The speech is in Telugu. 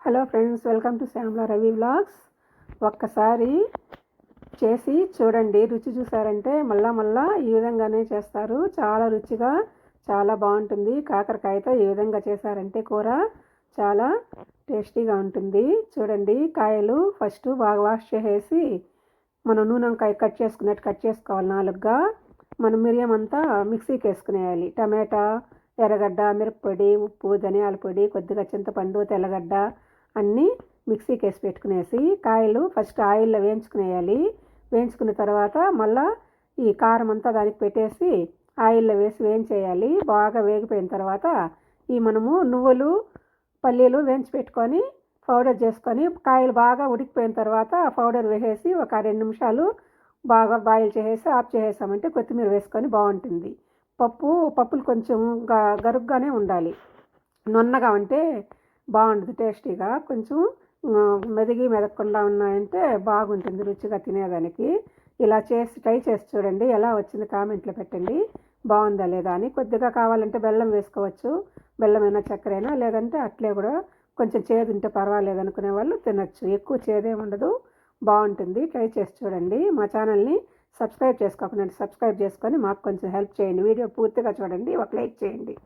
Hello friends welcome to Shyamala Ravi vlogs. ఒక్కసారి చేసి చూడండి రుచి చూసారంటే మళ్ళా మళ్ళా ఈ విధంగానే చేస్తారు. చాలా రుచిగా చాలా బాగుంటుంది. కాకరకాయతో ఈ విధంగా చేశారంటే కూర చాలా టేస్టీగా ఉంటుంది. చూడండి కాయలు ఫస్ట్ బాగా వాష్ చేసేసి మనం నూనె వంకాయ కట్ చేసుకున్నట్టు కట్ చేసుకోవాలి నాలుగుగా. మనం మిరియం అంతా మిక్సీకి వేసుకునేయాలి. టమాటా ఎర్రగడ్డ మిరప్పొడి ఉప్పు ధనియాల పొడి కొద్దిగా చింతపండు తెల్లగడ్డ అన్నీ మిక్సీకి వేసి పెట్టుకునేసి కాయలు ఫస్ట్ ఆయిల్లో వేయించుకునేయాలి. వేయించుకున్న తర్వాత మళ్ళా ఈ కారం అంతా దానికి పెట్టేసి ఆయిల్లో వేసి వేయించేయాలి. బాగా వేగిపోయిన తర్వాత ఈ మనము నువ్వులు పల్లీలు వేయించి పెట్టుకొని పౌడర్ చేసుకొని కాయలు బాగా ఉడికిపోయిన తర్వాత పౌడర్ వేసేసి ఒక రెండు నిమిషాలు బాగా బాయిల్ చేసేసి ఆఫ్ చేసేసామంటే కొత్తిమీర వేసుకొని బాగుంటుంది. పప్పు పప్పులు కొంచెం గ గరుగ్గానే ఉండాలి. నున్నగా ఉంటే బాగుంటుంది టేస్టీగా. కొంచెం మెదిగి మెదగకుండా ఉన్నాయంటే బాగుంటుంది రుచిగా తినేదానికి. ఇలా చేసి ట్రై చేసి చూడండి ఎలా వచ్చింది కామెంట్లో పెట్టండి. బాగుందా లేదా అని. కొద్దిగా కావాలంటే బెల్లం వేసుకోవచ్చు. బెల్లమైనా చక్కెరైనా లేదంటే అట్లే కూడా కొంచెం చేదు ఉంటే పర్వాలేదు అనుకునే వాళ్ళు తినచ్చు. ఎక్కువ చేదే ఉండదు. బాగుంటుంది. ట్రై చేసి చూడండి. మా ఛానల్ని సబ్స్క్రైబ్ చేసుకోకుండా సబ్స్క్రైబ్ చేసుకొని మాకు కొంచెం హెల్ప్ చేయండి. వీడియో పూర్తిగా చూడండి. ఒక లైక్ చేయండి.